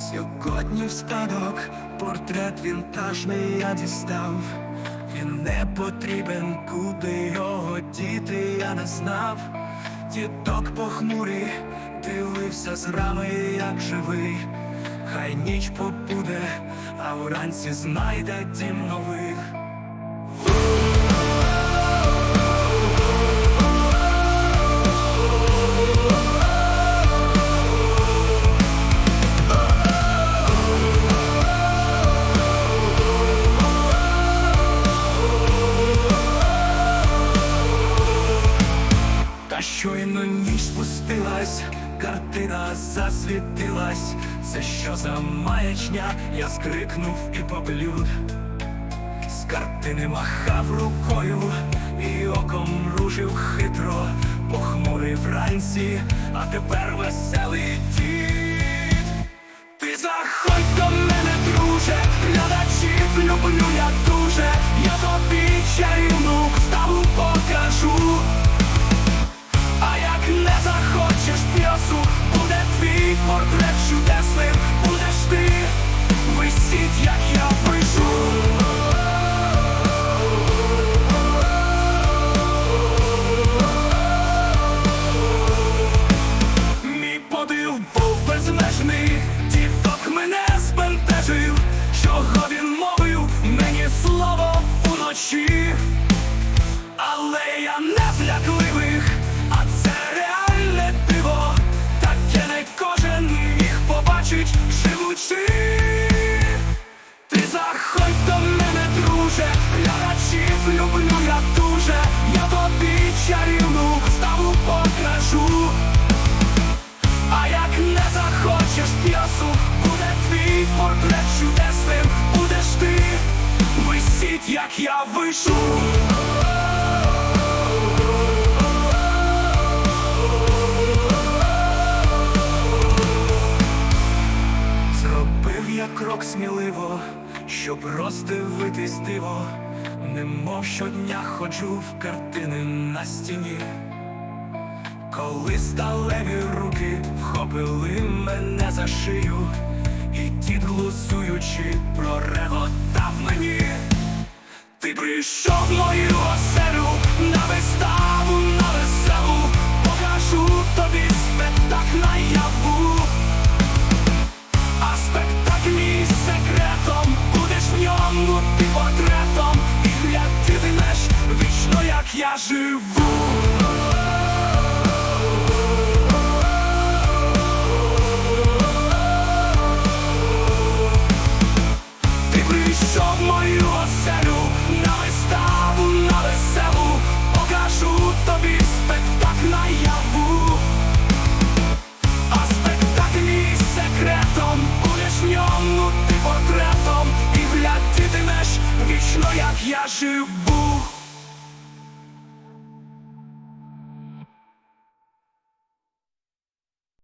Сьогодні в спадок портрет вінтажний я дістав. Він не потрібен, куди його діти, я не знав. Діток похмурий, дивився з як живий. Хай ніч побуде, а вранці знайде дім нових. Щойно ніч спустилась, картина засвітилась. Це що за маячня? Я скрикнув і поблюд. З картини махав рукою і оком ружив хитро, похмурий вранці, а тепер веселий як я вишу. Зробив я крок сміливо, щоб роздивитись диво, немов щодня ходжу в картини на стіні. Коли сталеві руки вхопили мене за шию, і дід глузуючи прореготав мені. Ти прийшов мою оселю на виставу, на веселу, покажу тобі спектакль наяву. А спектакль мій секретом, будеш в ньому ти портретом, і глядитимеш вічно, як я живу. Ньому ти